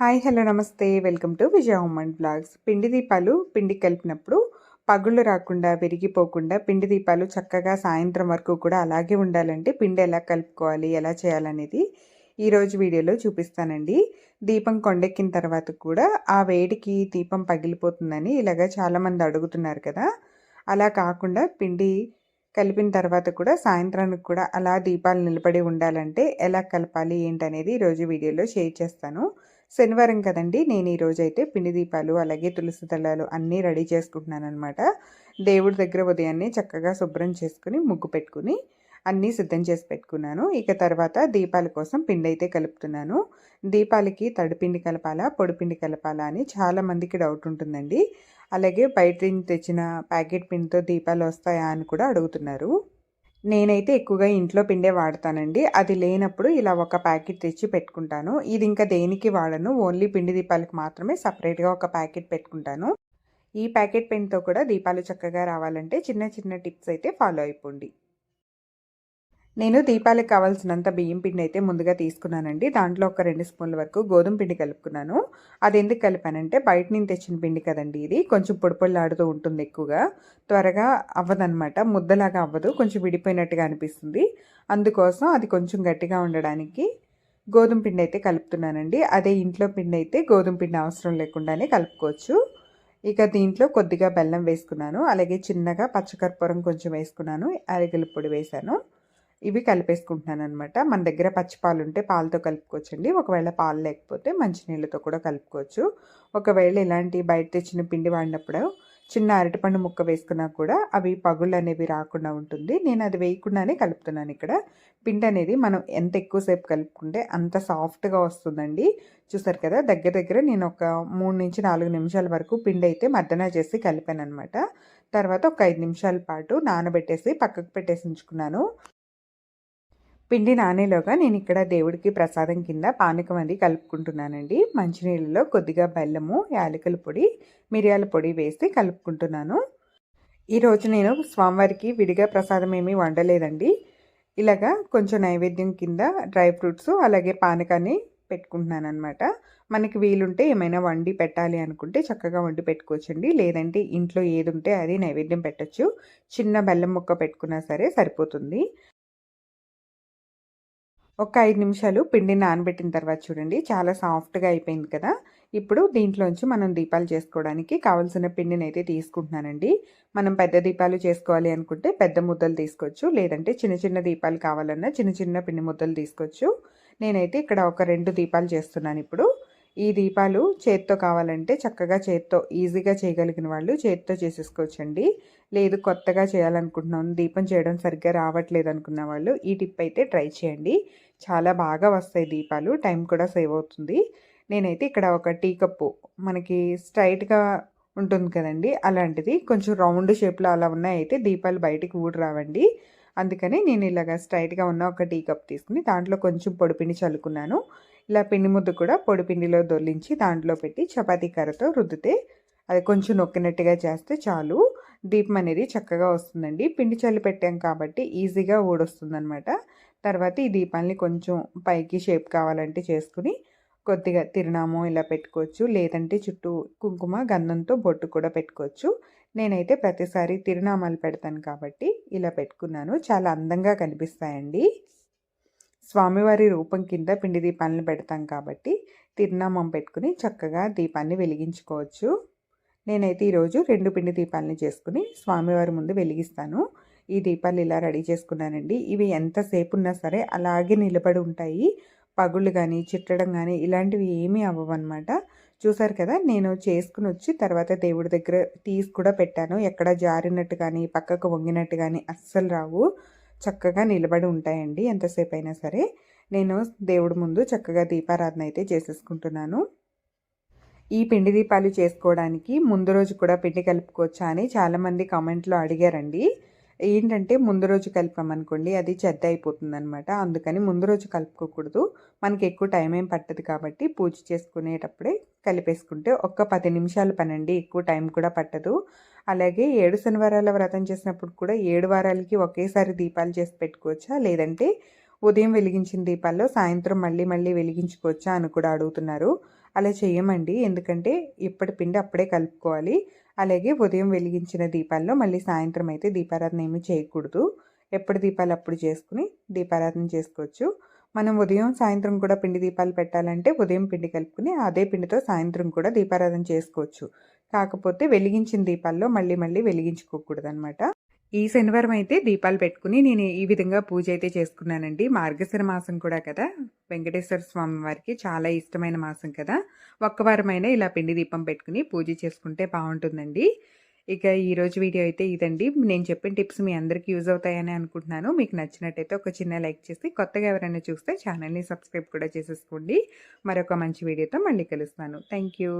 Hi hello నమస్తే. Welcome to Vijaya home blogs. పిండి దీపాలు పిండి కలిపినప్పుడు పగుళ్ళు రాకుండా విరిగిపోకుండా పిండి దీపాలు చక్కగా సాయంత్రం వరకు కూడా అలాగే ఉండాలంటే పిండి ఎలా కలుపుకోవాలి ఎలా చేయాలనేది ఈరోజు వీడియోలో చూపిస్తానండి. దీపం కొండెక్కిన తర్వాత కూడా ఆ వేడికి దీపం పగిలిపోతుందని ఇలాగా చాలామంది అడుగుతున్నారు కదా. అలా కాకుండా పిండి కలిపిన తర్వాత కూడా సాయంత్రానికి కూడా అలా దీపాలు నిలబడి ఉండాలంటే ఎలా కలపాలి ఏంటనేది ఈరోజు వీడియోలో షేర్ చేస్తాను. శనివారం కదండి. నేను ఈరోజు అయితే పిండి దీపాలు అలాగే తులసి దళాలు అన్నీ రెడీ చేసుకుంటున్నాను అనమాట దేవుడి దగ్గర ఉదయాన్నే చక్కగా శుభ్రం చేసుకుని ముగ్గు పెట్టుకుని అన్నీ సిద్ధం చేసి పెట్టుకున్నాను. ఇక తర్వాత దీపాల కోసం పిండి అయితే కలుపుతున్నాను. దీపాలకి తడిపిండి కలపాలా పొడిపిండి కలపాలా అని చాలామందికి డౌట్ ఉంటుందండి. అలాగే బయట నుంచి తెచ్చిన ప్యాకెట్ పిండితో దీపాలు వస్తాయా అని కూడా అడుగుతున్నారు. నేనైతే ఎక్కువగా ఇంట్లో పిండే వాడతానండి. అది లేనప్పుడు ఇలా ఒక ప్యాకెట్ తెచ్చి పెట్టుకుంటాను. ఇది ఇంకా దేనికి వాడను? ఓన్లీ పిండి దీపాలకు మాత్రమే సపరేట్గా ఒక ప్యాకెట్ పెట్టుకుంటాను. ఈ ప్యాకెట్ పెన్తో కూడా దీపాలు చక్కగా రావాలంటే చిన్న చిన్న టిప్స్ అయితే ఫాలో అయిపోండి. నేను దీపాలకు కావాల్సినంత బియ్యం పిండి అయితే ముందుగా తీసుకున్నానండి. దాంట్లో ఒక రెండు స్పూన్ల వరకు గోధుమ పిండి కలుపుకున్నాను. అది ఎందుకు కలిపానంటే బయట నుంచి తెచ్చిన పిండి కదండి ఇది. కొంచెం పొడిపొళ్ళాడుతూ ఉంటుంది ఎక్కువగా. త్వరగా అవ్వదనమాట ముద్దలాగా అవ్వదు. కొంచెం విడిపోయినట్టుగా అనిపిస్తుంది. అందుకోసం అది కొంచెం గట్టిగా ఉండడానికి గోధుమ పిండి అయితే కలుపుతున్నానండి. అదే ఇంట్లో పిండి అయితే గోధుమ పిండి అవసరం లేకుండానే కలుపుకోవచ్చు. ఇక దీంట్లో కొద్దిగా బెల్లం వేసుకున్నాను. అలాగే చిన్నగా పచ్చకర్పూరం కొంచెం వేసుకున్నాను. అరగల పొడి వేశాను. ఇవి కలిపేసుకుంటున్నాను అనమాట మన దగ్గర పచ్చిపాలు ఉంటే పాలతో కలుపుకోవచ్చండి. ఒకవేళ పాలు లేకపోతే మంచినీళ్ళతో కూడా కలుపుకోవచ్చు. ఒకవేళ ఇలాంటి బయట తెచ్చిన పిండి వాడినప్పుడు చిన్న అరటిపండు ముక్క వేసుకున్నా కూడా అవి పగుళ్ళు అనేవి రాకుండా ఉంటుంది. నేను అది వేయకుండానే కలుపుతున్నాను ఇక్కడ. పిండి అనేది మనం ఎంత ఎక్కువసేపు కలుపుకుంటే అంత సాఫ్ట్గా వస్తుందండి. చూసారు కదా దగ్గర దగ్గర నేను ఒక మూడు నుంచి నాలుగు నిమిషాల వరకు పిండి అయితే మర్దన చేసి కలిపాను అనమాట తర్వాత ఒక ఐదు నిమిషాల పాటు నానబెట్టేసి పక్కకు పెట్టేసి ఉంచుకున్నాను. పిండి నానేలోగా నేను ఇక్కడ దేవుడికి ప్రసాదం కింద పానకం అది కలుపుకుంటున్నానండి. మంచినీళ్ళలో కొద్దిగా బెల్లము యాలకుల పొడి మిరియాల పొడి వేసి కలుపుకుంటున్నాను. ఈరోజు నేను స్వామివారికి విడిగా ప్రసాదం ఏమీ వండలేదండి. ఇలాగా కొంచెం నైవేద్యం కింద డ్రై ఫ్రూట్స్ అలాగే పానకాన్ని పెట్టుకుంటున్నాను అనమాట మనకి వీలుంటే ఏమైనా వండి పెట్టాలి అనుకుంటే చక్కగా వండి పెట్టుకోవచ్చండి. లేదంటే ఇంట్లో ఏది ఉంటే అది నైవేద్యం పెట్టచ్చు. చిన్న బెల్లం ముక్క పెట్టుకున్నా సరే సరిపోతుంది. ఒక ఐదు నిమిషాలు పిండి నానబెట్టిన తర్వాత చూడండి చాలా సాఫ్ట్గా అయిపోయింది కదా. ఇప్పుడు దీంట్లోంచి మనం దీపాలు చేసుకోవడానికి కావాల్సిన పిండిని అయితే తీసుకుంటున్నానండి. మనం పెద్ద దీపాలు చేసుకోవాలి అనుకుంటే పెద్ద ముద్దలు తీసుకోవచ్చు లేదంటే చిన్న చిన్న దీపాలు కావాలన్నా చిన్న చిన్న పిండి ముద్దలు తీసుకోవచ్చు. నేనైతే ఇక్కడ ఒక రెండు దీపాలు చేస్తున్నాను ఇప్పుడు. ఈ దీపాలు చేత్తో కావాలంటే చక్కగా చేత్తో ఈజీగా చేయగలిగిన వాళ్ళు చేత్తో చేసేసుకోవచ్చండి. లేదు కొత్తగా చేయాలనుకుంటున్నాను దీపం చేయడం సరిగ్గా రావట్లేదు అనుకున్న వాళ్ళు ఈ టిప్ అయితే ట్రై చేయండి. చాలా బాగా వస్తాయి దీపాలు టైం కూడా సేవ్ అవుతుంది. నేనైతే ఇక్కడ ఒక టీ కప్పు మనకి స్ట్రైట్గా ఉంటుంది కదండి అలాంటిది కొంచెం రౌండ్ షేప్లో అలా ఉన్నాయి అయితే దీపాలు బయటికి ఊడి రావండి. అందుకని నేను ఇలాగ స్ట్రైట్గా ఉన్న ఒక టీ కప్ తీసుకుని దాంట్లో కొంచెం పొడిపిండి చల్లుకున్నాను. ఇలా పిండి ముద్ద కూడా పొడి పిండిలో దొల్లించి దాంట్లో పెట్టి చపాతీ కర్రతో రుద్దితే అది కొంచెం నొక్కినట్టుగా చేస్తే చాలు. దీపం అనేది చక్కగా వస్తుందండి. పిండి చల్లి పెట్టాం కాబట్టి ఈజీగా ఊడొస్తుందనమాట తర్వాత ఈ దీపాన్ని కొంచెం పైకి షేప్ కావాలంటే చేసుకుని కొద్దిగా తిరునామం ఇలా పెట్టుకోవచ్చు. లేదంటే చుట్టూ కుంకుమ గంధంతో బొట్టు కూడా పెట్టుకోవచ్చు. నేనైతే ప్రతిసారి తిరునామాలు పెడతాను కాబట్టి ఇలా పెట్టుకున్నాను. చాలా అందంగా కనిపిస్తాయండి. స్వామివారి రూపం కింద పిండి దీపాలను పెడతాం కాబట్టి తిరునామం పెట్టుకుని చక్కగా దీపాన్ని వెలిగించుకోవచ్చు. నేనైతే ఈరోజు రెండు పిండి దీపాలని చేసుకుని స్వామివారి ముందు వెలిగిస్తాను. ఈ దీపాలు ఇలా రెడీ చేసుకున్నానండి. ఇవి ఎంతసేపు ఉన్నా సరే అలాగే నిలబడి ఉంటాయి. పగుళ్ళు కానీ చిట్టడం కానీ ఇలాంటివి ఏమీ అవ్వవన్నమాట. చూసారు కదా నేను చేసుకుని వచ్చి తర్వాత దేవుడి దగ్గర తీసి కూడా పెట్టాను. ఎక్కడ జారినట్టు కానీ పక్కకు వంగినట్టు కానీ అస్సలు రావు. చక్కగా నిలబడి ఉంటాయండి ఎంతసేపు అయినా సరే. నేను దేవుడి ముందు చక్కగా దీపారాధన అయితే చేసేసుకుంటున్నాను. ఈ పిండి దీపాలు చేసుకోవడానికి ముందు రోజు కూడా పిండి కలుపుకోవచ్చా అని చాలామంది కామెంట్లో అడిగారండి. ఏంటంటే ముందు రోజు కలిపామనుకోండి అది చెద్ద అయిపోతుంది అనమాట అందుకని ముందు రోజు కలుపుకోకూడదు. మనకి ఎక్కువ టైం ఏం పట్టదు కాబట్టి పూజ చేసుకునేటప్పుడే కలిపేసుకుంటే ఒక్క పది నిమిషాలు పనండి ఎక్కువ టైం కూడా పట్టదు. అలాగే ఏడు శనివారాల వ్రతం చేసినప్పుడు కూడా ఏడు వారాలకి ఒకేసారి దీపాలు చేసి పెట్టుకోవచ్చా? లేదంటే ఉదయం వెలిగించిన దీపాల్లో సాయంత్రం మళ్ళీ మళ్ళీ వెలిగించుకోవచ్చా అని కూడా అడుగుతున్నారు. అలా చేయమండి. ఎందుకంటే ఇప్పటి పిండి అప్పుడే కలుపుకోవాలి. అలాగే ఉదయం వెలిగించిన దీపాల్లో మళ్ళీ సాయంత్రం అయితే దీపారాధన ఏమీ చేయకూడదు. ఎప్పుడు దీపాలు అప్పుడు చేసుకుని దీపారాధన చేసుకోవచ్చు. మనం ఉదయం సాయంత్రం కూడా పిండి దీపాలు పెట్టాలంటే ఉదయం పిండి కలుపుకుని అదే పిండితో సాయంత్రం కూడా దీపారాధన చేసుకోవచ్చు. కాకపోతే వెలిగించిన దీపాల్లో మళ్ళీ మళ్ళీ వెలిగించుకోకూడదు అనమాట ఈ శనివారం అయితే దీపాలు పెట్టుకుని నేను ఈ విధంగా పూజ అయితే చేసుకున్నానండి. మార్గశిర మాసం కూడా కదా? వెంకటేశ్వర స్వామి వారికి చాలా ఇష్టమైన మాసం కదా? ఒక్క వారమైనా ఇలా పిండి దీపం పెట్టుకుని పూజ చేసుకుంటే బాగుంటుందండి. ఇక ఈరోజు వీడియో అయితే ఇదండి. నేను చెప్పిన టిప్స్ మీ అందరికీ యూజ్ అవుతాయని అనుకుంటున్నాను. మీకు నచ్చినట్టయితే ఒక చిన్న లైక్ చేసి కొత్తగా ఎవరైనా చూస్తే ఛానల్ని సబ్స్క్రైబ్ కూడా చేసేసుకోండి. మరొక మంచి వీడియోతో మళ్ళీ కలుస్తాను. Thank you